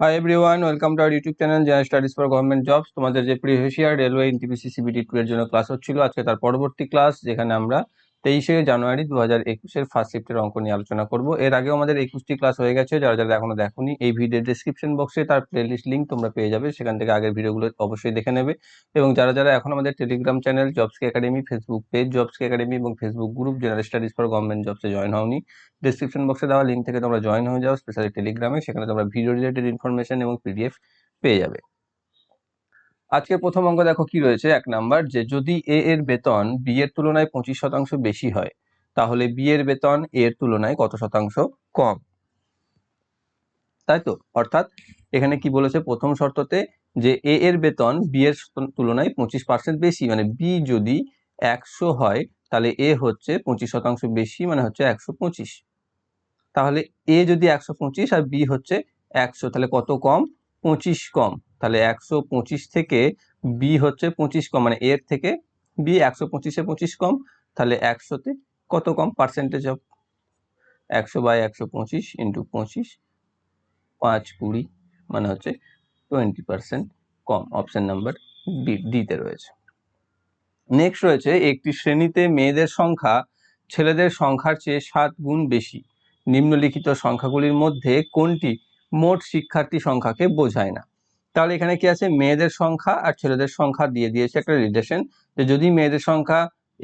Hi everyone welcome to our YouTube channel general studies for government jobs তোমাদের যে previous year railway NTPC CBT two এর জন্য class হচ্ছিল। আজকে তার পরবর্তী ক্লাস যেখানে আমরা তেইশে জানুয়ারি দু হাজার একুশের ফার্স্ট শিফটের অঙ্ক নিয়ে আলোচনা করব। এর আগেও আমাদের একুশটি ক্লাস হয়ে গেছে, যারা যারা এখনও দেখোনি, এই ভিডিওর ডিসক্রিপশন বক্সে তার প্লেলিস্ট লিঙ্ক তোমরা পেয়ে যাবে, সেখান থেকে আগের ভিডিওগুলো অবশ্যই দেখে নেবে। এবং যারা যারা এখন আমাদের টেলিগ্রাম চ্যানেল জবসকে একাডেমি ফেসবুক পেজ জবসকে একাডেমি এবং Facebook group general studies for government জবসে join হওনি ডিসক্রিপশন বক্সে দেওয়া লিঙ্ক থেকে তোমরা জয়েন হয়ে যাও স্পেশালি টেলিগ্রামে সেখানে তোমরা ভিডিও রিলেটেড ইনফরমেশন এবং পিডিএফ পেয়ে যাবে। আজকে প্রথম অঙ্ক দেখো কি রয়েছে? এক নাম্বার যে যদি এ এর বেতন বি এর তুলনায় পঁচিশ শতাংশ বেশি হয়, তাহলে বি এর বেতন এ এর তুলনায় কত শতাংশ কম? তাই তো? অর্থাৎ এখানে কি বলেছে? প্রথম শর্ততে যে এ এর বেতন বি এর তুলনায় পঁচিশ পার্সেন্ট বেশি মানে বি যদি একশো হয়, তাহলে এ হচ্ছে পঁচিশ শতাংশ বেশি মানে হচ্ছে একশো পঁচিশ। তাহলে এ যদি একশো পঁচিশ আর বি হচ্ছে একশো, তাহলে কত কম? পঁচিশ কম। তাহলে একশো পঁচিশ থেকে বি হচ্ছে পঁচিশ কম মানে এর থেকে বি একশো পঁচিশে পঁচিশ কম, তাহলে একশোতে কত কম? পার্সেন্টেজ অফ একশো বাই একশো পঁচিশ ইন্টু পঁচিশ, পাঁচ কুড়ি মানে হচ্ছে টোয়েন্টি পার্সেন্ট কম অপশান নাম্বার ডি ডিতে রয়েছে। নেক্সট রয়েছে, একটি শ্রেণীতে মেয়েদের সংখ্যা ছেলেদের সংখ্যার চেয়ে সাত গুণ বেশি। নিম্নলিখিত সংখ্যাগুলির মধ্যে কোনটি মোট শিক্ষার্থী সংখ্যাকে বোঝায় না? তাহলে এখানে কি আছে? মেয়েদের সংখ্যা আর ছেলেদের সংখ্যা দিয়ে দিয়েছে একটা রিলেশন যে যদি মেয়েদের সংখ্যা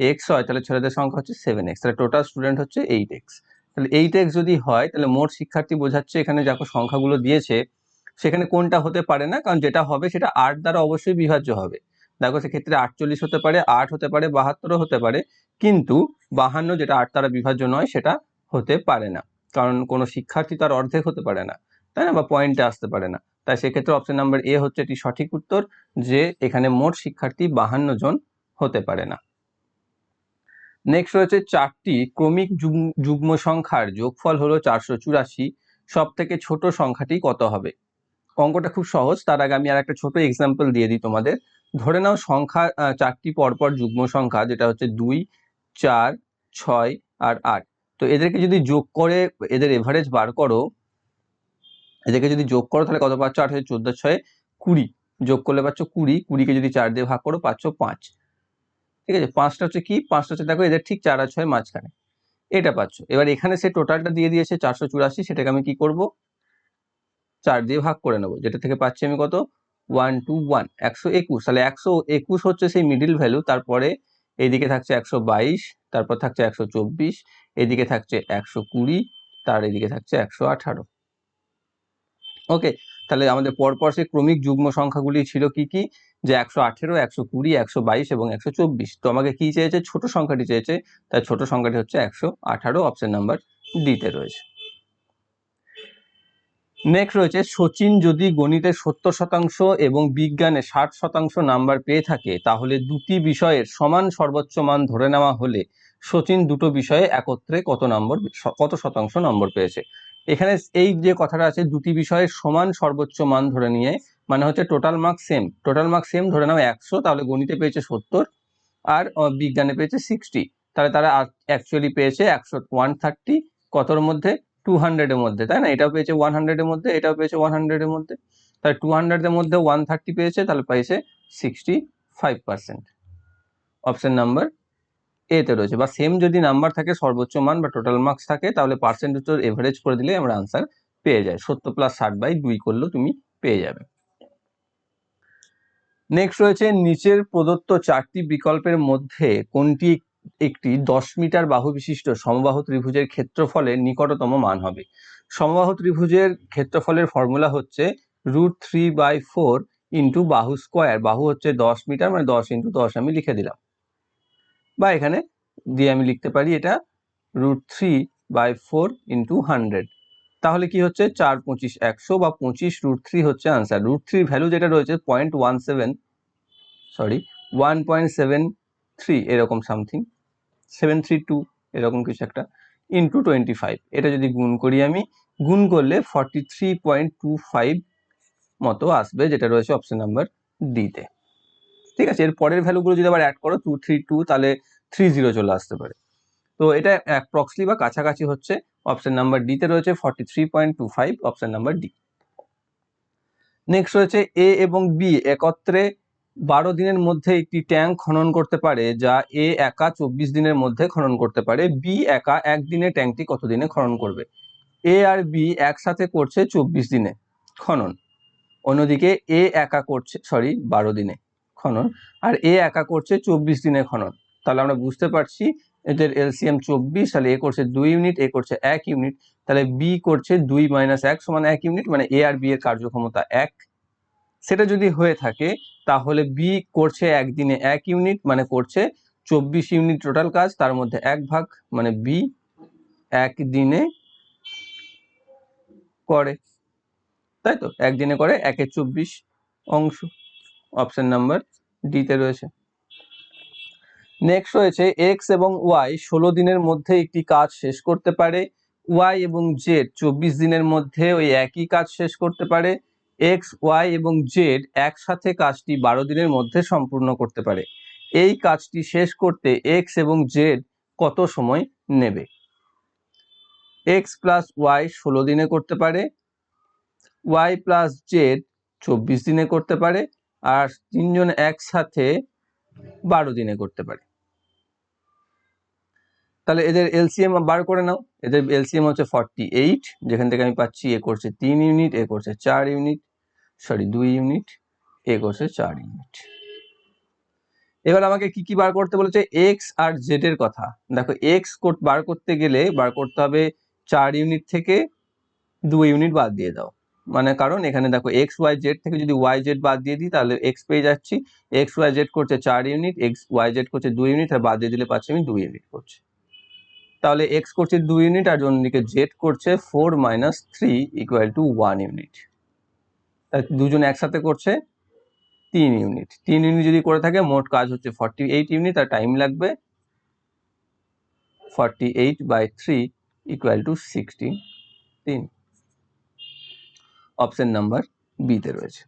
এক্স হয়, তাহলে ছেলেদের সংখ্যা হচ্ছে সেভেন এক্স তাহলে টোটাল স্টুডেন্ট হচ্ছে এইট এক্স তাহলে এইট এক্স যদি হয়, তাহলে মোট শিক্ষার্থী বোঝাচ্ছে এখানে যখন সংখ্যাগুলো দিয়েছে, সেখানে কোনটা হতে পারে না? কারণ যেটা হবে সেটা আট দ্বারা অবশ্যই বিভাজ্য হবে। দেখো সেক্ষেত্রে আটচল্লিশ হতে পারে, আট হতে পারে, বাহাত্তরও হতে পারে, কিন্তু বাহান্ন যেটা আট দ্বারা বিভাজ্য নয়, সেটা হতে পারে না। কারণ কোনো শিক্ষার্থী তার অর্ধেক হতে পারে না, তাই না? বা পয়েন্টে আসতে পারে না। তাই সেক্ষেত্রে অপশন নাম্বার এ হচ্ছে এটি সঠিক উত্তর, যে এখানে মোট শিক্ষার্থী বাহান্ন জন হতে পারে না। নেক্সট রয়েছে চারটি ক্রমিক যুগ্ম সংখ্যার যোগফল হলো চারশো চুরাশি। সব থেকে ছোট সংখ্যাটি কত হবে? অঙ্কটা খুব সহজ, তার আগে আমি আর একটা ছোট এক্সাম্পল দিয়ে দিই তোমাদের। ধরে নাও সংখ্যা চারটি পরপর যুগ্ম সংখ্যা, যেটা হচ্ছে দুই, চার, ছয় আর আট। তো এদেরকে যদি যোগ করে, এদের এভারেজ বার করো এদেরকে যদি যোগ করো, তাহলে কত পাচ্ছ? হচ্ছে চোদ্দ, ছয়, কুড়ি। যোগ করলে পাচ্ছ কুড়ি, কুড়িকে যদি চার দিয়ে ভাগ করো, পাচ্ছ পাঁচ। ঠিক আছে? পাঁচটা হচ্ছে কি? পাঁচটা হচ্ছে দেখো, এদের ঠিক চার আর ছয় মাঝখানে। এটা পাচ্ছ। এবার এখানে সে টোটালটা দিয়ে দিয়েছে চারশো চুরাশি, সেটাকে আমি কি করব? চার দিয়ে ভাগ করে নেব। যেটা থেকে পাচ্ছি আমি কত? ওয়ান টু ওয়ান, একশো একুশ। তাহলে একশো একুশ হচ্ছে সেই মিডিল ভ্যালু তারপরে এইদিকে থাকছে একশো বাইশ, তারপর থাকছে একশো চব্বিশ, এদিকে থাকছে একশো কুড়ি, তার এদিকে থাকছে একশো আঠারো। ওকে তাহলে আমাদের পরপর সেই ক্রমিক যুগ্ম সংখ্যাগুলি ছিল কি কি? যে একশো আঠেরো, একশো কুড়ি, একশো বাইশ এবং একশো চব্বিশ। তো আমাকে কি চেয়েছে? ছোট সংখ্যাটি চেয়েছে। তাই ছোট সংখ্যাটি হচ্ছে একশো আঠারো অপশন নাম্বার ডিতে রয়েছে। নেক্সট রয়েছে, সচিন যদি গণিতে সত্তর শতাংশ এবং বিজ্ঞানে ষাট শতাংশ নাম্বার পেয়ে থাকে, তাহলে দুটি বিষয়ের সমান সর্বোচ্চ মান ধরে নেওয়া হলে সচিন দুটো বিষয়ে একত্রে কত নম্বর, কত শতাংশ নম্বর পেয়েছে? এখানে এই যে কথাটা আছে, দুটি বিষয়ের সমান সর্বোচ্চ মান ধরে নিয়ে মানে হচ্ছে total mark same total mark same ধরে নাও একশো, তাহলে গণিতে পেয়েছে সত্তর, আর বিজ্ঞানে পেয়েছে সিক্সটি তাহলে তারা অ্যাকচুয়ালি পেয়েছে একশো ওয়ান থার্টি কতর মধ্যে? টু হান্ড্রেডের মধ্যে, তাই না? এটাও পেয়েছে ওয়ান হান্ড্রেডের মধ্যে, এটাও পেয়েছে ওয়ান হান্ড্রেডের মধ্যে। তাহলে টু হান্ড্রেডের মধ্যে ওয়ান থার্টি পেয়েছে, তাহলে পেয়েছে sixty five percent option number এতে রয়েছে। বা সেম যদি নাম্বার থাকে, সর্বোচ্চ মান বা টোটাল মার্কস থাকে, তাহলে পার্সেন্টেজ এভারেজ করে দিলে আমরা আনসার পেয়ে যাই। সত্তর প্লাস ষাট বাই দুই করলেও তুমি পেয়ে যাবে। নেক্সট রয়েছে, নিচের প্রদত্ত চারটি বিকল্পের মধ্যে কোনটি একটি দশ মিটার বাহু বিশিষ্ট সমবাহু ত্রিভুজের ক্ষেত্রফলের নিকটতম মান হবে? সমবাহু ত্রিভুজের ক্ষেত্রফলের ফর্মুলা হচ্ছে root three by four into বাহু স্কোয়ার বাহু হচ্ছে দশ মিটার মানে দশ ইন্টু দশ আমি লিখে দিলাম। বা এখানে দিয়ে আমি লিখতে পারি এটা root three by four into hundred তাহলে কি হচ্ছে? চার পঁচিশ একশো বা পঁচিশ রুট থ্রি হচ্ছে আনসার রুট থ্রি ভ্যালু যেটা রয়েছে point one seven sorry one point seven three এরকম সামথিং সেভেন থ্রি টু এরকম কিছু একটা ইন্টু টোয়েন্টি ফাইভ এটা যদি গুণ করি আমি, গুণ করলে forty three point two five মতো আসবে, যেটা রয়েছে অপশন নাম্বার ডিতে ঠিক আছে? এর পরের ভ্যালুগুলো যদি আবার অ্যাড করো টু থ্রি টু তাহলে থ্রি জিরো চলে আসতে পারে। তো এটা অ্যাপ্রক্সলি বা কাছাকাছি হচ্ছে। অপশন নাম্বার ডিতে রয়েছে forty three point two five option number D next রয়েছে এ এবং বি একত্রে বারো দিনের মধ্যে একটি ট্যাঙ্ক খনন করতে পারে, যা এ একা চব্বিশ দিনের মধ্যে খনন করতে পারে। বি একা একদিনে ট্যাঙ্কটি কত দিনে খনন করবে? এ আর বি একসাথে করছে চব্বিশ দিনে খনন। অন্যদিকে এ একা করছে সরি বারো দিনে। খনন, আর এ একা করছে চব্বিশ দিনে খনন। তাহলে আমরা বুঝতে পারছি এদের এলসিএম চব্বিশ, তাহলে এ করছে দুই ইউনিট, এ করছে এক ইউনিট। তাহলে বি করছে দুই মাইনাস এক সমান এক ইউনিট মানে এ আর বি এর কার্যক্ষমতা এক। সেটা যদি হয়ে থাকে, তাহলে বি করছে একদিনে এক ইউনিট মানে করছে চব্বিশ ইউনিট টোটাল কাজ, তার মধ্যে এক ভাগ মানে বি একদিনে করে। তাই তো? একদিনে করে একের চব্বিশ অংশ। অপশন নাম্বার ডিতে রয়েছে। নেক্সট রয়েছে এক্স এবং ওয়াই ষোলো দিনের মধ্যে একটি কাজ শেষ করতে পারে। ওয়াই এবং জেড চব্বিশ দিনের মধ্যে ওই একই কাজ শেষ করতে পারে। এক্স ওয়াই এবং জেড একসাথে কাজটি বারো দিনের মধ্যে সম্পূর্ণ করতে পারে। এই কাজটি শেষ করতে এক্স এবং জেড কত সময় নেবে? এক্স প্লাস ওয়াই ষোলো দিনে করতে পারে। ওয়াই প্লাস জেড চব্বিশ দিনে করতে পারে। আর তিনজন একসাথে বারো দিনে করতে পারে। তাহলে এদের এলসিএম বার করে নাও। এদের এলসিএম হচ্ছে ফর্টি এইট যেখান থেকে আমি পাচ্ছি এ করছে তিন ইউনিট এ করছে চার ইউনিট সরি দুই ইউনিট এ করছে চার ইউনিট এবার আমাকে কি কি বার করতে বলেছে? এক্স আর জেড এর কথা। দেখো এক্স বার করতে গেলে বার করতে হবে চার ইউনিট থেকে দুই ইউনিট বাদ দিয়ে দাও। মানে কারণ এখানে দেখো এক্স ওয়াই জেড থেকে যদি ওয়াই জেড বাদ দিয়ে দিই, তাহলে এক্স পেয়ে যাচ্ছি। এক্স ওয়াই জেড করছে চার ইউনিট এক্স ওয়াই জেড করছে দুই ইউনিট আর বাদ দিয়ে দিলে পাচ্ছি আমি দুই ইউনিট করছি। তাহলে এক্স করছে দুই ইউনিট আর অন্যদিকে জেড করছে four minus three equal to one unit দুজন একসাথে করছে তিন ইউনিট তিন ইউনিট যদি করে থাকে, মোট কাজ হচ্ছে ফর্টি এইট ইউনিট আর টাইম লাগবে forty eight by three equal to sixteen তিন অপশন নাম্বার বিতে রয়েছে।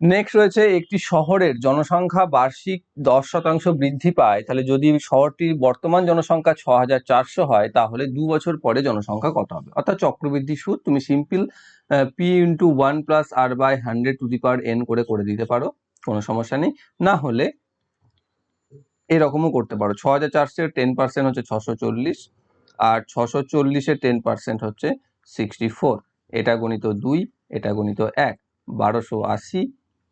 নেক্সট রয়েছে একটি শহরের জনসংখ্যা বার্ষিক দশ শতাংশ বৃদ্ধি পায়। তাহলে যদি শহরটির বর্তমান জনসংখ্যা ছ হাজার চারশো হয়, তাহলে দু বছর পরে জনসংখ্যা কত হবে? অর্থাৎ চক্রবৃদ্ধি সুদ তুমি simple P into one plus R by hundred to the power N করে করে দিতে পারো, কোনো সমস্যা নেই। না হলে এরকমও করতে পারো। ছ হাজার চারশো টেন পার্সেন্ট হচ্ছে ছশো চল্লিশ, আর ছশো চল্লিশের টেন পার্সেন্ট হচ্ছে সিক্সটি ফোর এটা গণিত দুই, এটা গণিত এক, বারোশো আশি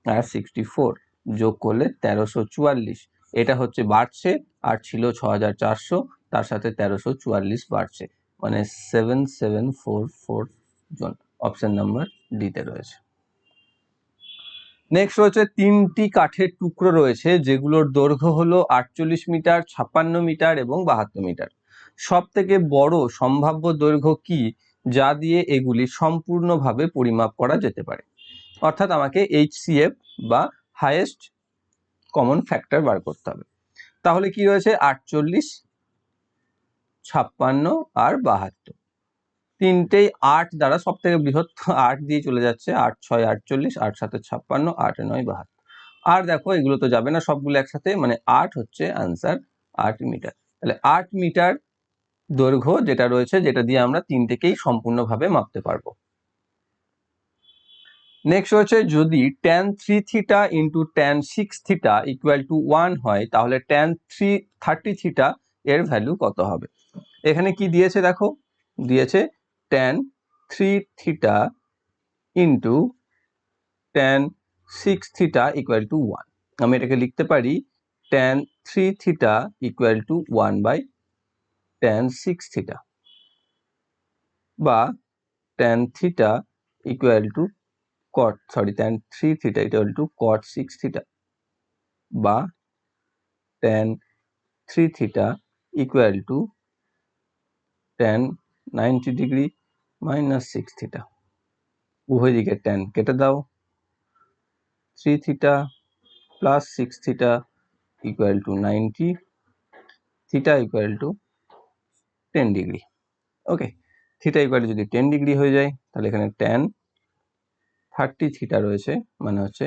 আর সিক্সটি ফোর যোগ করলে তেরোশো চুয়াল্লিশ। এটা হচ্ছে বাড়ছে আর ছিল ছ হাজার চারশো, তার সাথে তেরোশো চুয়াল্লিশ বাড়ছে। মানে সেভেন সেভেন ফোর ফোর জন। অপশন নাম্বার ডিতে রয়েছে। নেক্সট রয়েছে তিনটি কাঠের টুকরো রয়েছে, যেগুলোর দৈর্ঘ্য হলো আটচল্লিশ মিটার, ছাপ্পান্ন মিটার এবং বাহাত্তর মিটার। সব থেকে বড় সম্ভাব্য দৈর্ঘ্য কি? যা দিয়ে এগুলি সম্পূর্ণভাবে পরিমাপ করা যেতে পারে। অর্থাৎ আমাকে এইচসিএফ বা হায়েস্ট কমন ফ্যাক্টর বার করতে হবে। তাহলে কি রয়েছে? আটচল্লিশ ছাপ্পান্ন আর বাহাত্তর। তিনটেই আট দ্বারা সব থেকে বৃহৎ আট দিয়ে চলে যাচ্ছে। আট ছয় আটচল্লিশ আট সাথে ছাপ্পান্ন আট নয় বাহাত্তর। আর দেখো এগুলো তো যাবে না সবগুলো একসাথে। মানে আট হচ্ছে আনসার আট মিটার তাহলে আট মিটার দৈর্ঘ্য যেটা রয়েছে, যেটা দিয়ে আমরা তিন তিনটেকেই সম্পূর্ণভাবে মাপতে পারব। নেক্সট হচ্ছে যদি tan three theta into tan six theta equal to one হয়, তাহলে ট্যান থ্রি থার্টি থিটা এর ভ্যালু কত হবে? এখানে কি দিয়েছে দেখো? দিয়েছে tan three theta into tan six theta equal to one আমি এটাকে লিখতে পারি tan three theta equal to one by tan six theta বা tan theta equal to cot sorry tan three theta equal to cot six theta বা tan three theta equal to tan ninety degree minus six theta উভয় দিকে tan কেটে দাও। Three theta plus six theta equal to ninety theta equal to ten degree okay theta equal যদি ten degree হয়ে যায়, তাহলে এখানে ট্যান থার্টি থিটা রয়েছে মানে হচ্ছে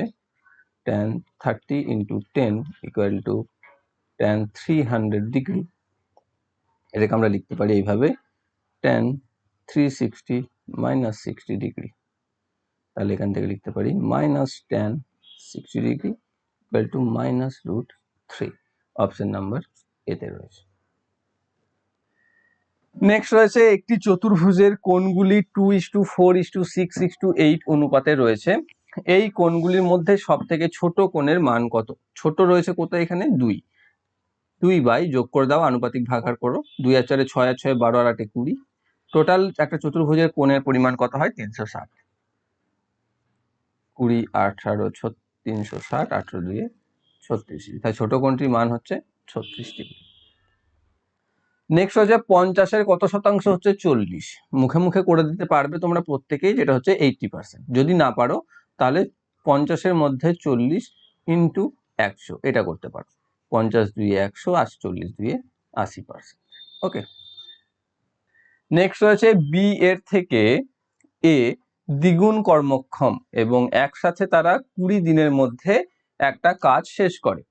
tan thirty into ten equal to tan three hundred degree এটাকে আমরা লিখতে পারি এইভাবে tan three sixty minus sixty degree তাহলে এখান থেকে লিখতে পারি minus ten sixty degree equal to minus root three option number এতে রয়েছে। নেক্সট রয়েছে একটি চতুর্ভুজের কোণগুলি two is to four is to six is to eight অনুপাতে রয়েছে। এই কোণগুলির মধ্যে সব থেকে ছোট কোণের মান কত? ছোট রয়েছে কোথায় এখানে? দুই। দুই বাই যোগ করে দাও, আনুপাতিক ভাগার করো। দুই আর চারে ছয় আর ছয় বারো আর আটে কুড়ি। টোটাল একটা চতুর্ভুজের কোণের পরিমাণ কত হয়? তিনশো ষাট। কুড়ি, আঠারো তিনশো ষাট, আঠারো দুয়ে ছত্রিশ। তাই ছোট কোণটির মান হচ্ছে ছত্রিশ ডিগ্রি। নেক্সট হচ্ছে পঞ্চাশের কত শতাংশ হচ্ছে চল্লিশ? মুখে মুখে করে দিতে পারবে তোমরা প্রত্যেকেই, যেটা হচ্ছে এইটটি পার্সেন্ট যদি না পারো, তাহলে পঞ্চাশের মধ্যে চল্লিশ ইন্টু একশো, এটা করতে পারো। পঞ্চাশ দুইয়ে একশো আর চল্লিশ দুইয়ে আশি পার্সেন্ট ওকে নেক্সট রয়েছে বি এর থেকে এ দ্বিগুণ কর্মক্ষম এবং একসাথে তারা কুড়ি দিনের মধ্যে একটা কাজ শেষ করে।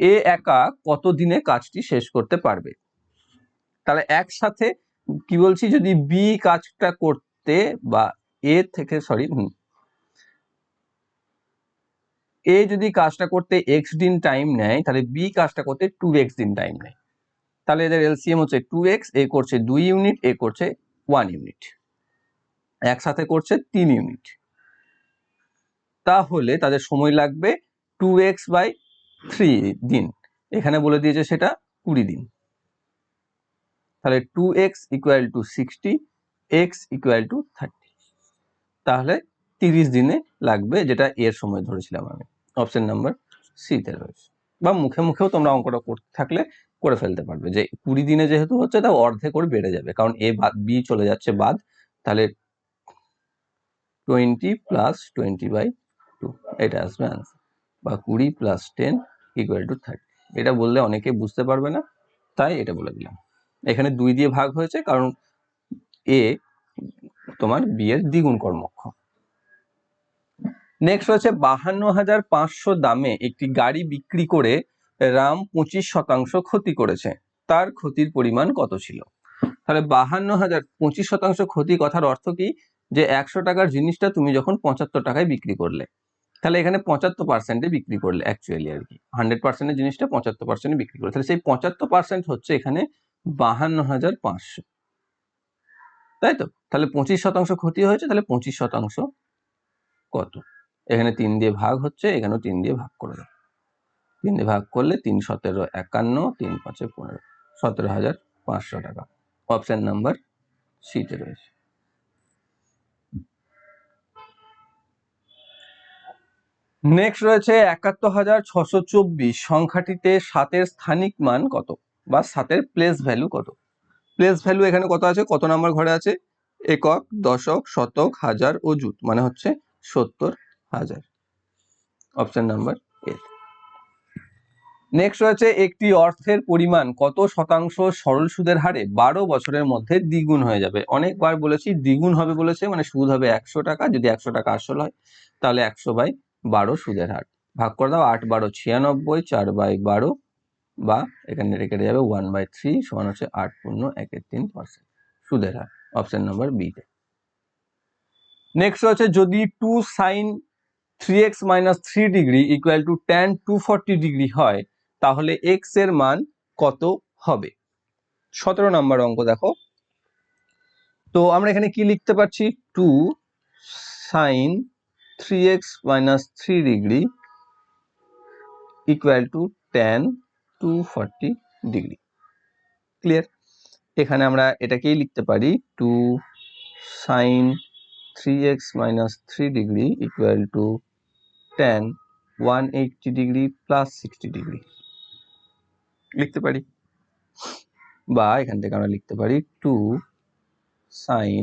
এ একা কত দিনে কাজটি শেষ করতে পারবে? তাহলে একসাথে কি বলছি যদি বি কাজটা করতে বা এ থেকে সরি এ যদি কাজটা করতে এক্স দিন টাইম নেয়, তাহলে বি কাজটা করতে টু এক্স দিন টাইম নেয়। তাহলে এদের এলসিএম হচ্ছে টু এক্স এ করছে দুই ইউনিট এ করছে ওয়ান ইউনিট একসাথে করছে তিন ইউনিট তাহলে তাদের সময় লাগবে টু এক্স বাই থ্রি দিন। এখানে বলে দিয়েছে সেটা কুড়ি দিন। তাহলে two x equal to sixty x equal to thirty তাহলে তিরিশ দিনে লাগবে যেটা এর সময় ধরেছিলাম আমি। অপশন নাম্বার সিতে রয়েছে। বা মুখে মুখেও তোমরা অঙ্কটা করতে থাকলে করে ফেলতে পারবে যে কুড়ি দিনে যেহেতু হচ্ছে তা অর্ধে করে বেড়ে যাবে। কারণ এ বাদ বি চলে যাচ্ছে বাদ, তাহলে twenty plus twenty by two এটা আসবে আনসার বা কুড়ি plus ten equal to thirty এটা বললে অনেকে বুঝতে পারবে না, তাই এটা বলে দিলাম। এখানে দুই দিয়ে ভাগ হয়েছে, কারণ এ তোমার বি এর দ্বিগুণ কর্মক্ষম। নেক্সট হচ্ছে বাহান্ন হাজার পাঁচশো দামে একটি গাড়ি বিক্রি করে রাম পঁচিশ শতাংশ ক্ষতি করেছে। তার ক্ষতির পরিমাণ কত ছিল? তাহলে বাহান্ন হাজার পঁচিশ শতাংশ ক্ষতি কথার অর্থ কি? যে একশো টাকার জিনিসটা তুমি যখন পঁচাত্তর টাকায় বিক্রি করলে, তাহলে এখানে পঁচাত্তর পার্সেন্টে বিক্রি করলে অ্যাকচুয়ালি আর কি। হান্ড্রেড পার্সেন্টের জিনিসটা পঁচাত্তর পার্সেন্টে বিক্রি করলে তাহলে সেই পঁচাত্তর পার্সেন্ট হচ্ছে এখানে বাহান্ন হাজার পাঁচশো। তাই তো তাহলে পঁচিশ শতাংশ ক্ষতি হয়েছে, তাহলে পঁচিশ শতাংশ কত? এখানে তিন দিয়ে ভাগ হচ্ছে, এখানেও তিন দিয়ে ভাগ করে দাও। তিন দিয়ে ভাগ করলে তিন সতেরো একান্ন, তিন পাঁচে পনেরো। সতেরো হাজার পাঁচশো টাকা। অপশন নাম্বার সিতে রয়েছে। নেক্সট রয়েছে একাত্তর হাজার ছশো চব্বিশ। সংখ্যাটিতে সাতের স্থানিক মান কত? বা সাতের প্লেস ভ্যালু কত? প্লেস ভ্যালু এখানে কত আছে? কত নাম্বার ঘরে আছে? একক, দশক, শতক, হাজার ও জুট মানে হচ্ছে সত্তর হাজার। অপশন নাম্বার এ নেক্সট রয়েছে একটি অর্থের পরিমাণ, কত শতাংশ সরল সুদের হারে? বারো বছরের মধ্যে দ্বিগুণ হয়ে যাবে। অনেকবার বলেছি, দ্বিগুণ হবে বলেছে মানে সুদ হবে একশো টাকা, যদি একশো টাকা আসল হয়, তাহলে একশো বাই বারো সুদের হার। ভাগ করে দাও, আট বারো ছিয়ানব্বই, চার বাই বারো বা এখানে কেটে যাবে ওয়ান বাই থ্রি সমান হচ্ছে আট পূর্ণ একের তিন পার্সেন্ট। সুদের হার অপশন নাম্বার বিতে নেক্সট হচ্ছে যদি two sine three x minus three degree equal to ten two forty degree হয়, তাহলে এক্সের মান কত হবে? সতেরো নাম্বার অঙ্ক দেখো। তো আমরা এখানে কি লিখতে পারছি? Two sine three x minus three degree equal to ten two forty degree clear এখানে আমরা এটাকেই লিখতে পারি two sine three x minus three degree equal to ten one eighty degree plus sixty degree লিখতে পারি? বা এখান থেকে আমরা লিখতে পারি two sine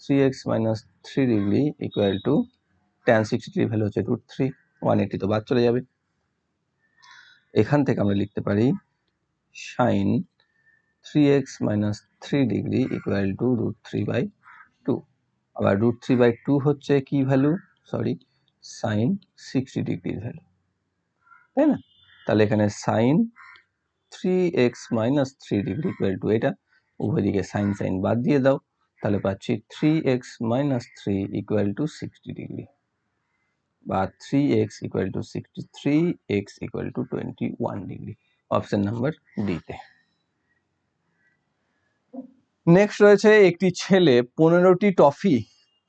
three x minus three degree equal to ten sixty value হচ্ছে রুট থ্রি ওয়ান এইটি তো বাদ চলে যাবে। এখান থেকে আমরা লিখতে পারি sine three x minus three degree equal to root three by two আবার রুট থ্রি বাই টু হচ্ছে কি ভ্যালু সরি সাইন সিক্সটি ডিগ্রির ভ্যালু তাই না? তাহলে এখানে sine three x minus three degree equal to এটা। উভয় দিকে সাইন সাইন বাদ দিয়ে দাও। তাহলে পাচ্ছি three x minus three equal to sixty degree বা three x equal to sixty three x equal to twenty one degree option number ডিতে নেক্সট রয়েছে একটি ছেলে, পনেরোটি টফি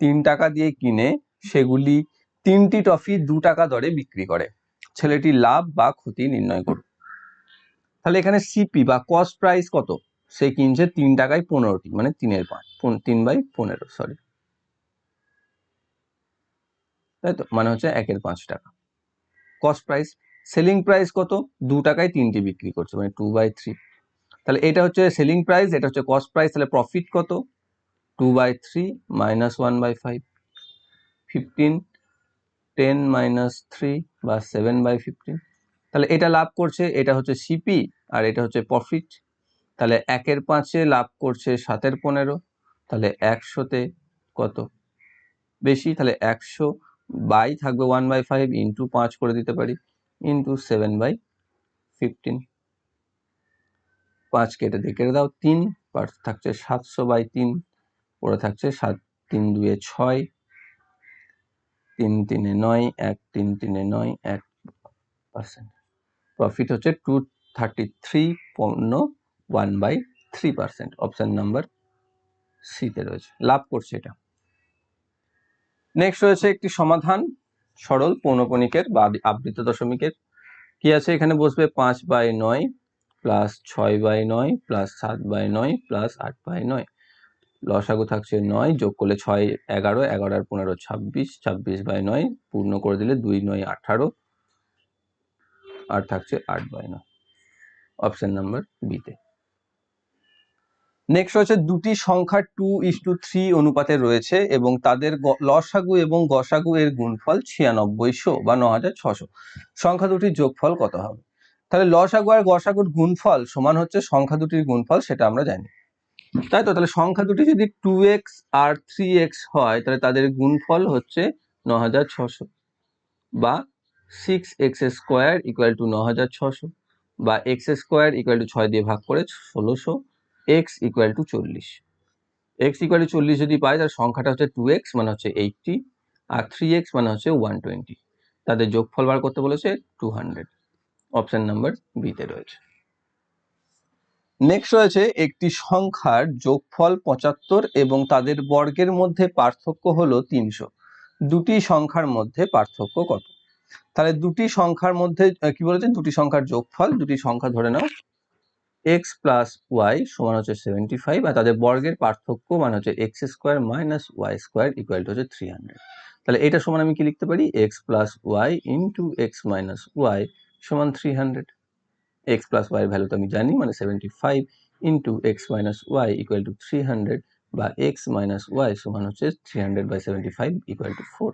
তিন টাকা দিয়ে কিনে, সেগুলি তিনটি টফি দু টাকা দরে বিক্রি করে। ছেলেটি লাভ বা ক্ষতি নির্ণয় করুন। তাহলে এখানে সিপি বা কস্ট প্রাইস কত? সে কিনছে তিন টাকায় পনেরোটি মানে তিনের পাঁচ, তিন বাই পনেরো সরি তাই তো? মানে হচ্ছে একের পাঁচ টাকা। কস্ট প্রাইস সেলিং প্রাইস কত? দু টাকায় তিনটি বিক্রি করছে মানে টু বাই থ্রি তাহলে এটা হচ্ছে সেলিং প্রাইস এটা হচ্ছে কস্ট প্রাইস তাহলে প্রফিট কত? Two by three minus one by five fifteen ten minus three বা সেভেন বাই ফিফটিন তাহলে এটা লাভ করছে, এটা হচ্ছে সিপি আর এটা হচ্ছে প্রফিট তাহলে একের পাঁচে লাভ করছে সাতের পনেরো। তাহলে একশোতে কত? বেশি, তাহলে একশো বাই থাকবে ওয়ান বাই ফাইভ ইন্টু পাঁচ করে দিতে পারি ইন্টু সেভেন বাই ফিফটিন পাঁচ কেটে দিয়ে কেটে দাও, তিন পার থাকছে সাতশো বাই তিন, পরে থাকছে সাত, তিন দুয়ে ছয়, তিন তিনে নয়, এক, তিন তিনে নয়, এক পার্সেন্ট প্রফিট হচ্ছে টু থার্টি থ্রি পণ্য one by three percent option number সিতে রয়েছে। লাভ করছে এটা। নেক্সট রয়েছে একটি সমাধান, সরল পৌনপণিকের বা আবৃত দশমিকের। কি আছে? এখানে বসবে পাঁচ বাই নয় প্লাস ছয় বাই নয় প্লাস সাত বাই নয় প্লাস আট বাই নয়। লসাগু থাকছে নয়, যোগ করলে ছয়, এগারো এগারো আর পনেরো, ছাব্বিশ ছাব্বিশ বাই নয় পূর্ণ করে দিলে দুই নয়, আঠারো। আর থাকছে আট বাই নয়। অপশান নাম্বার বিতে নেক্সট হচ্ছে দুটি সংখ্যা টু ইস টু থ্রি অনুপাতে রয়েছে এবং তাদের লসাগু এবং গসাগু এর গুণফল ছিয়ানব্বইশো বা ন হাজার ছশো। সংখ্যা দুটির যোগফল কত হবে? তাহলে লসাগু আর গসাগুর গুণফল সমান হচ্ছে সংখ্যা দুটির গুণফল, সেটা আমরা জানি। তাই তো? তাহলে সংখ্যা দুটি যদি টু এক্স আর থ্রি এক্স হয়, তাহলে তাদের গুণফল হচ্ছে ন হাজার ছশো বা six x square equal to ন হাজার ছশো বা এক্স স্কোয়ার ইকুয়াল টু ছয় দিয়ে ভাগ করে ষোলোশো এক্স ইকুয়াল টু চল্লিশ। এক্স ইকুয়াল টু চল্লিশ যদি পাই তার সংখ্যাটা হচ্ছে টু এক্স মানে হচ্ছে এইটটি আর থ্রি এক্স মানে হচ্ছে ওয়ান টোয়েন্টি তাদের যোগফল বার করতে বলেছে টু হান্ড্রেড অপশন নাম্বার বিতে রয়েছে। নেক্সট রয়েছে একটি সংখ্যার যোগফল পঁচাত্তর এবং তাদের বর্গের মধ্যে পার্থক্য হলো তিনশো। দুটি সংখ্যার মধ্যে পার্থক্য কত? তাহলে দুটি সংখ্যার মধ্যে কি বলেছে দুটি সংখ্যার যোগফল, দুটি সংখ্যা ধরে নাও। এক্স প্লাস ওয়াই সমান হচ্ছে সেভেন্টি ফাইভ আর তাদের বর্গের পার্থক্য মানে হচ্ছে x square minus y square equal to হচ্ছে থ্রি হান্ড্রেড তাহলে এটা সমান আমি কি লিখতে পারি? X plus y into x minus y সমান three hundred x plus y value তো আমি জানি মানে seventy five into x minus y equal to three hundred বা এক্স মাইনাস ওয়াই সমান হচ্ছে three hundred by seventy five equal to four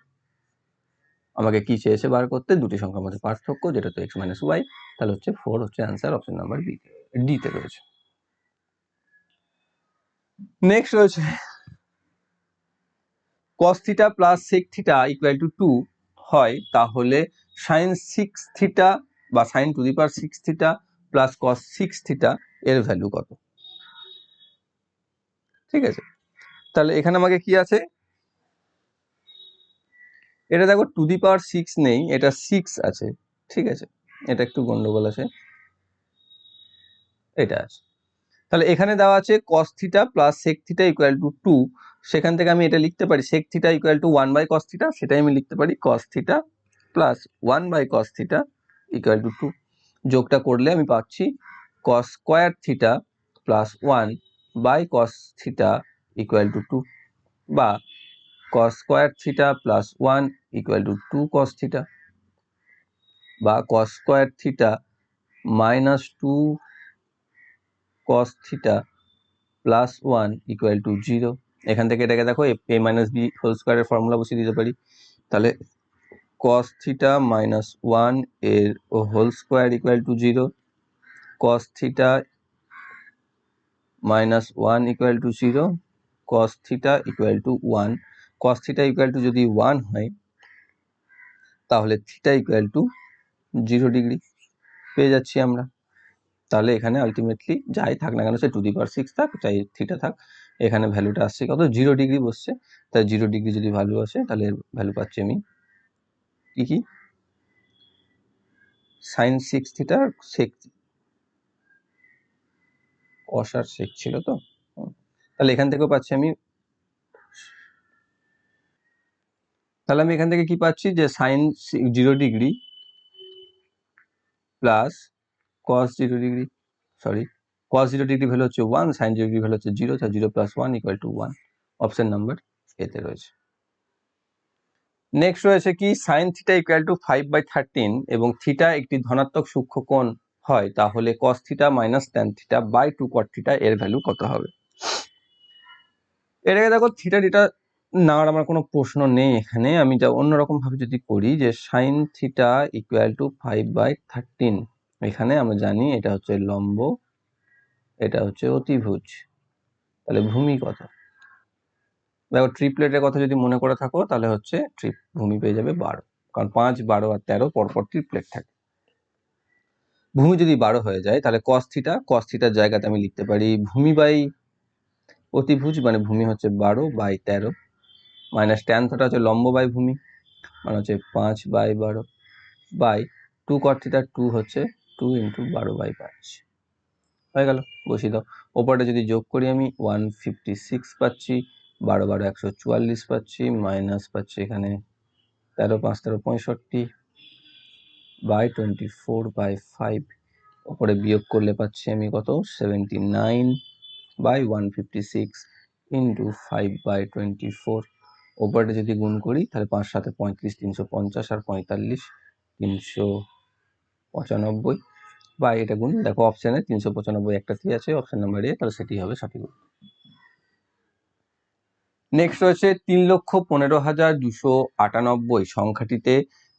আমাকে কি চেয়েছে বার করতে? দুটি সংখ্যার মধ্যে পার্থক্য, যেটা তো এক্স মাইনাস ওয়াই তাহলে হচ্ছে ফোর হচ্ছে অ্যান্সার অপশন নাম্বার বি ডিতে রয়েছে। নেক্সট রয়েছে cos theta plus sec theta equal to two হয়, তাহলে সাইন সিক্স থিটা বা sine to the power six theta plus cos six theta এর ভ্যালু কত? ঠিক আছে? তাহলে এখানে আমাকে কি আছে? এটা দেখো টু দি পাওয়ার সিক্স নেই, এটা সিক্স আছে, ঠিক আছে? এটা একটু গন্ডগোল আছে। এটা আছে। তাহলে এখানে দেওয়া আছে cos theta plus sec theta equal to two সেখান থেকে আমি এটা লিখতে পারি, sec theta equal to one by cos theta সেটাই আমি লিখতে পারি, cos theta plus one by cos theta equal to two যোগটা করলে আমি পাচ্ছি cos square theta plus one by cos theta equal to two বা cos square theta plus one equal to two cos theta বা cos square theta minus two cos theta plus one equal to zero এখান থেকে এটাকে দেখো A minus B whole স্কোয়ারের formula বসিয়ে দিতে পারি। তাহলে cos থিটা মাইনাস ওয়ানের whole square equal to zero cos theta minus one equal to zero cos theta equal to one cos theta equal to যদি ওয়ান হয়, তাহলে theta equal to zero degree পেয়ে যাচ্ছি আমরা। তাহলে এখানে আলটিমেটলি যাই থাক না কেন সে টু দি পাওয়ার সিক্স থাক, চাই থিটা থাক, এখানে ভ্যালুটা আসছে কত? জিরো ডিগ্রি বসছে। তাই জিরো ডিগ্রি যদি ভ্যালু আসে, তাহলে ভ্যালু পাচ্ছি আমি কি কি? সাইন সিক্স থিটা সেক কষার সেক ছিল তো? তাহলে এখান থেকেও পাচ্ছি আমি তাহলে আমি এখান থেকে কি পাচ্ছি? যে sine zero degree plus cos zero degree sorry cos zero degree value হচ্ছে one sine zero degree value হচ্ছে জিরো তাই zero plus one equal to one option number এতে রয়েছে। নেক্সট রয়েছে কি? Sine theta equal to five by thirteen এবং theta একটি ধনাত্মক সূক্ষ্ম কোণ হয়, তাহলে cos theta minus tan theta by two cot theta এর ভ্যালু কত হবে? আগে দেখো থিটা ডিটা নেওয়ার আমার কোনো প্রশ্ন নেই এখানে। আমি যা অন্যরকম ভাবে যদি করি যে sine theta equal to five by thirteen এখানে আমরা জানি এটা হচ্ছে লম্ব, এটা হচ্ছে অতিভুজ। তাহলে ভূমি কত? দেখো ট্রিপলেটের কথা যদি মনে করে থাকো, তাহলে হচ্ছে ট্রিপ ভূমি পেয়ে যাবে বারো। কারণ পাঁচ, বারো আর তেরো পরপর ট্রিপলেট থাকে। ভূমি যদি বারো হয়ে যায়, তাহলে কস কস্থিটার জায়গাতে আমি লিখতে পারি ভূমি বাই অতিভুজ মানে ভূমি হচ্ছে বারো বাই তেরো। মাইনাস ট্যান থিটা হচ্ছে লম্ব বাই ভূমি মানে হচ্ছে পাঁচ বাই বারো। বাই টু কট টু হচ্ছে টু ইন্টু বারো বাই পাঁচ হয়ে গেল, বসিয়ে দাও। ওপরটা যদি যোগ করি আমি ওয়ান ফিফটি সিক্স পাচ্ছি, বারো বারো একশো চুয়াল্লিশ পাচ্ছি মাইনাস পাচ্ছি এখানে তেরো পাঁচ, তেরো পঁয়ষট্টি by twenty four by five ওপরে বিয়োগ করলে পাচ্ছি আমি কত? Seventy nine by one fifty six into five by twenty four ওপরটা যদি গুণ করি, তাহলে পাঁচ সাথে পঁয়ত্রিশ, তিনশো পঞ্চাশ আর পঁয়তাল্লিশ, তিনশো পঁচানব্বই। বা এটা গুণ, দেখো অপশানে তিনশো পঁচানব্বই একটা দিয়ে আছে অপশন নাম্বার এ তাহলে সেটি হবে সঠিক নেক্সট রয়েছে তিন লক্ষ পনেরো হাজার দুশো আটানব্বই। সংখ্যাটিতে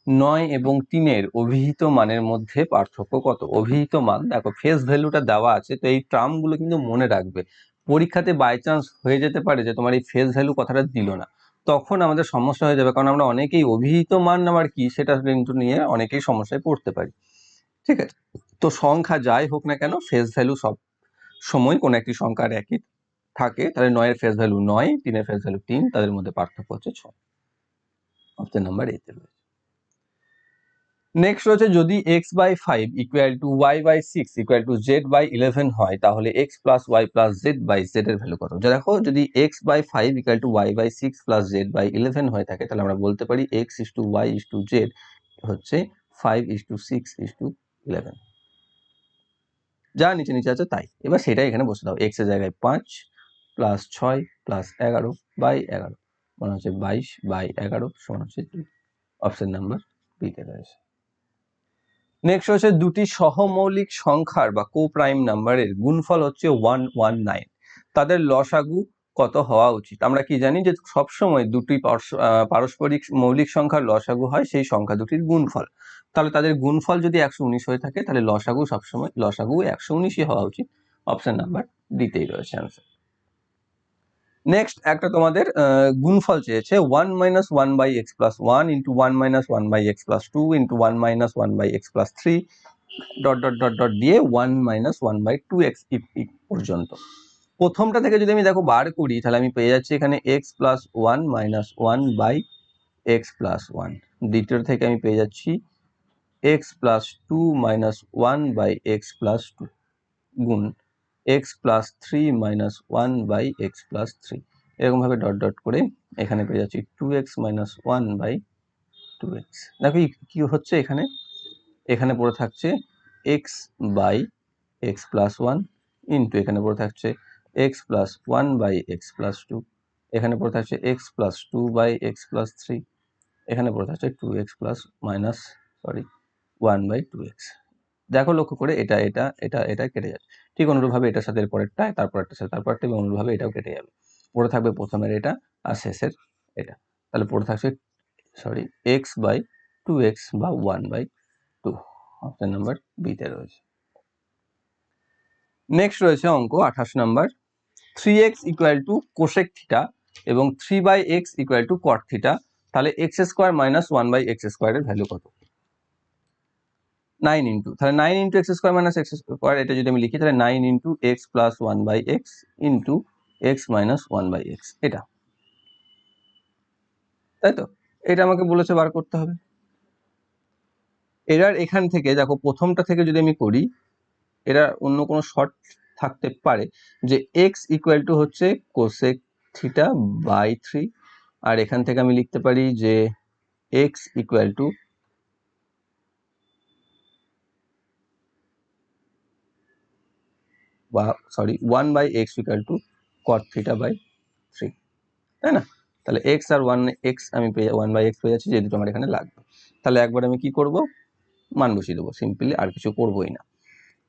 নয় এবং তিনের অভিহিত মানের মধ্যে পার্থক্য কত? অভিহিত মান, দেখো ফেস ভ্যালুটা দেওয়া আছে, তো এই টার্মগুলো কিন্তু মনে রাখবে। পরীক্ষাতে বাই চান্স হয়ে যেতে পারে যে তোমার এই ফেস ভ্যালু কথাটা দিল না। তখন আমাদের সমস্যা হয়ে যাবে, কারণ আমরা অনেকেই অভিহিত মান আবার কি, সেটা কিন্তু নিয়ে অনেকেই সমস্যায় পড়তে পারি। ঠিক আছে। তো সংখ্যা যাই হোক না কেন ফেস ভ্যালু সব সময় কোনো একটি সংখ্যার একই থাকে। তাহলে নয়ের ফেস ভ্যালু নয়, তিনের ফেস ভ্যালু তিন, তাদের মধ্যে পার্থক্য হচ্ছে ছয়। অপশন নাম্বার এতে রয়েছে। নেক্সট রয়েছে, যদি x by five equal to y by six equal to z by eleven হয়, তাহলে x plus y plus z by z এর ভ্যালু কত? দেখো, যদি x by five equal to y by six plus z by eleven হয়ে থাকে, তাহলে আমরা বলতে পারি x is to y is to z হচ্ছে five is to six is to eleven যা নিচে নিচে আছে তাই। এবার সেটাই এখানে বসে দাও। এক্সের জায়গায় পাঁচ প্লাস ছয় প্লাস এগারো বাই এগারো। মানে হচ্ছে বাইশ বাই এগারো সমান হচ্ছে দুই। অপশন নাম্বার বিতে রয়েছে। নেক্সট হচ্ছে দুটি সহমৌলিক সংখ্যার বা কো প্রাইম নাম্বারের গুণফল হচ্ছে ওয়ান ওয়ান নাইন তাদের লসাগু কত হওয়া উচিত? আমরা কি জানি যে সবসময় দুটি পারস- পারস্পরিক মৌলিক সংখ্যার লসাগু হয় সেই সংখ্যা দুটির গুণফল। তাহলে তাদের গুণফল যদি একশো উনিশ হয়ে থাকে, তাহলে লসাগু সবসময়, লসাগু একশো উনিশই হওয়া উচিত। অপশন নাম্বার ডিতেই রয়েছে আনসার নেক্সট একটা তোমাদের গুণফল চেয়েছে one minus one by x plus one into one minus one by x plus two into one minus one by x plus three dot dot dot dot দিয়ে one minus one by two x পর্যন্ত। প্রথমটা থেকে যদি আমি দেখো বার করি, তাহলে আমি পেয়ে যাচ্ছি এখানে x plus one minus one by x plus one দ্বিতীয় থেকে আমি পেয়ে যাচ্ছি x plus two minus one by x plus two গুণ x plus three minus one by x plus three এরকমভাবে ডট ডট করে এখানে পেয়ে যাচ্ছি two x minus one by two x দেখো কী হচ্ছে এখানে? এখানে পড়ে থাকছে x by x plus one into এখানে পড়ে থাকছে x plus one by x plus two এখানে পড়ে থাকছে x plus two by x plus three এখানে পড়ে থাকছে two x plus minus sorry one by two x দেখো লক্ষ্য করে এটা এটা এটা এটা কেটে যাচ্ছে। ঠিক অনুরূপভাবে এটার সাথে পরেরটা, তারপর একটা সাথে তারপরটা এবং অনুরূপভাবে এটাও কেটে যাবে। পড়ে থাকবে প্রথমের এটা আর শেষের এটা। তাহলে পড়ে থাকছে sorry x by two x বা one by two option number বিতে রয়েছে। নেক্সট রয়েছে অঙ্ক আঠাশ number. Three x equal to cosec theta এবং three by x equal to cot theta তাহলে x square minus one by x স্কোয়ারের value কত? নাইন ইন্টু তাহলে nine into x square minus x square এটা যদি আমি লিখি, তাহলে nine into x plus one by x into x minus one by x এটা। তাই তো? এটা আমাকে বলেছে বার করতে হবে। এরার এখান থেকে, দেখো, প্রথমটা থেকে যদি আমি করি এরা অন্য কোনো শর্ট থাকতে পারে যে এক্স ইকুয়াল টু হচ্ছে কোসেক থিটা বাই থ্রি আর এখান থেকে আমি লিখতে পারি যে এক্স ইকুয়াল টু বা sorry one by x equal to cot theta by three তাই না? তাহলে এক্স আর ওয়ান এক্স আমি পেয়ে ওয়ান বাই এক্স পেয়ে যাচ্ছি যে দুটো আমার এখানে লাগবে। তাহলে একবার আমি কি করব? মান বসিয়ে দেবো। সিম্পলি আর কিছু করবোই না।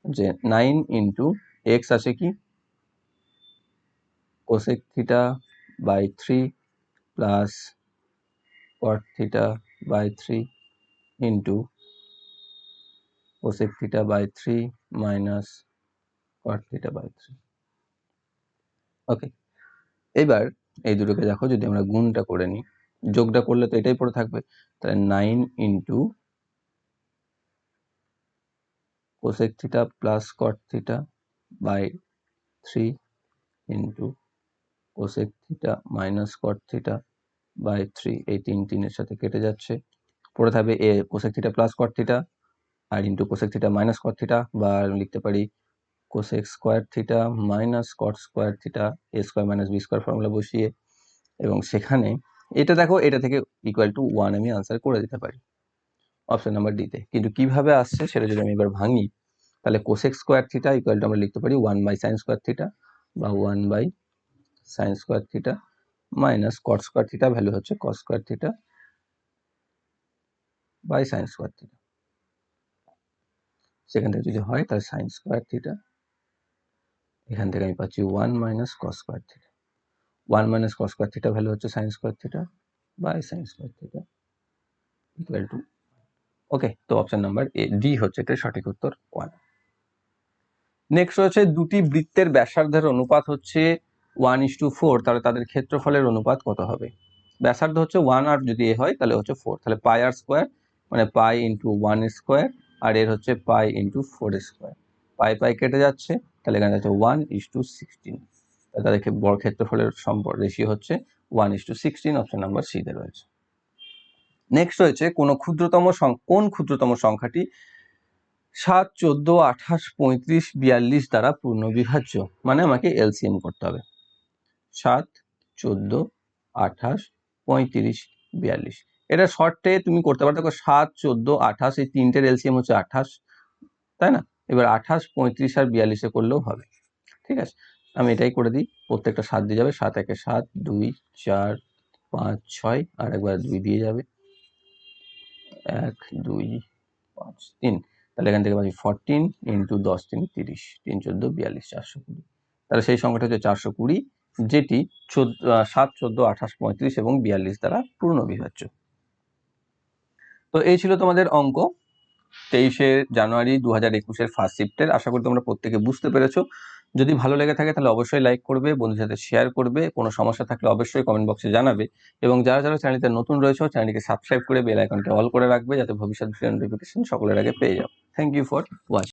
যে নাইন ইন্টু এক্স আছে কি? Cosec theta by three plus cot theta by three into cosec theta by three minus cot theta by three. Okay, এবার এই দুটোকে দেখো যদি আমরা গুণটা করে নিই, যোগটা করলে তো এটাই পড়ে থাকবে, তাহলে nine into cosec theta plus cot theta by three into cosec theta minus cot theta by three এই তিন তিনের সাথে কেটে যাচ্ছে। পড়ে থাকবে এ cosec theta plus cot theta আর into cosec theta minus cot theta বা লিখতে পারি cosec square theta minus cot square theta a square minus b square formula বসিয়ে এবং সেখানে এটা দেখো এটা থেকে ইকুয়াল টু ওয়ান আমি আনসার করে দিতে পারি। অপশন নাম্বার ডিতে কিন্তু কীভাবে আসছে সেটা যদি আমি এবার ভাঙি, তাহলে cosec square theta equal to আমরা লিখতে পারি one by sine square theta বা one by sine square theta minus cot square theta value হচ্ছে cos square theta by sine square theta সেখান থেকে যদি হয় তাহলে সাইন স্কোয়ার থিটা এখান থেকে আমি পাচ্ছি one minus cos square theta one minus cos square theta value হচ্ছে sine square theta by sine square theta equal to okay তো অপশন নাম্বার এ ডি হচ্ছে এটা সঠিক উত্তর ওয়ান নেক্সট হচ্ছে দুটি বৃত্তের ব্যাসার্ধের অনুপাত হচ্ছে ওয়ান ইস টু ফোর তাহলে তাদের ক্ষেত্রফলের অনুপাত কত হবে? ব্যাসার্ধ হচ্ছে ওয়ান আর যদি এ হয়, তাহলে হচ্ছে ফোর তাহলে পাই আর স্কোয়ার মানে পাই ইন্টু ওয়ান স্কোয়ার আর এর হচ্ছে pi into four square pi pi কেটে যাচ্ছে, তাহলে এখানে হচ্ছে ওয়ান ইস টু সিক্সটিন তাদের বড় ক্ষেত্রফলের সম্পর্ক রেশিও হচ্ছে one is to sixteen option number সিতে রয়েছে। নেক্সট রয়েছে কোন ক্ষুদ্রতম কোন ক্ষুদ্রতম সংখ্যাটি? সাত, চোদ্দ, আঠাশ, পঁয়ত্রিশ, বিয়াল্লিশ দ্বারা পূর্ণ বিভাজ্য মানে আমাকে এলসিএম করতে হবে। সাত, চোদ্দ, আঠাশ, পঁয়ত্রিশ, বিয়াল্লিশ। এটা শর্টে তুমি করতে পারো। দেখো সাত, চোদ্দ, আঠাশ, এই তিনটের এলসিএম হচ্ছে আঠাশ। তাই না? এবার আঠাশ, পঁয়ত্রিশ আর বিয়াল্লিশে করলেও হবে। ঠিক আছে? আমি এটাই করে দিই। প্রত্যেকটা সাত দিয়ে যাবে। সাত, একে সাত, দুই, চার, পাঁচ, ছয় আর একবার দুই দিয়ে যাবে। এক, দুই, পাঁচ, তিন। তাহলে এখান থেকে পাচ্ছি ফরটিন ইন্টু দশ, তিন, তিরিশ। তিন, চোদ্দ, বিয়াল্লিশ, চারশো কুড়ি। তাহলে সেই সংখ্যাটা হচ্ছে চারশো কুড়ি, যেটি সাত, চোদ্দ, আঠাশ, পঁয়ত্রিশ এবং বিয়াল্লিশ দ্বারা পূর্ণ বিভাজ্য। তো এই ছিল তোমাদের অঙ্ক। তেইশে জানুয়ারি দু হাজার একুশের ফার্স্ট শিফটের আশা করি তোমরা প্রত্যেকে বুঝতে পেরেছ। যদি ভালো লেগে থাকে তাহলে অবশ্যই লাইক করবে, বন্ধুদের সাথে শেয়ার করবে, কোনো সমস্যা থাকলে অবশ্যই কমেন্ট বক্সে জানাবে এবং যারা যারা চ্যানেলতে নতুন রয়েছে চ্যানেলটিকে সাবস্ক্রাইব করে বেল আইকনটা অল করে রাখবে যাতে ভবিষ্যৎ নোটিফিকেশন সকলের আগে পেয়ে যাও। Thank you for watching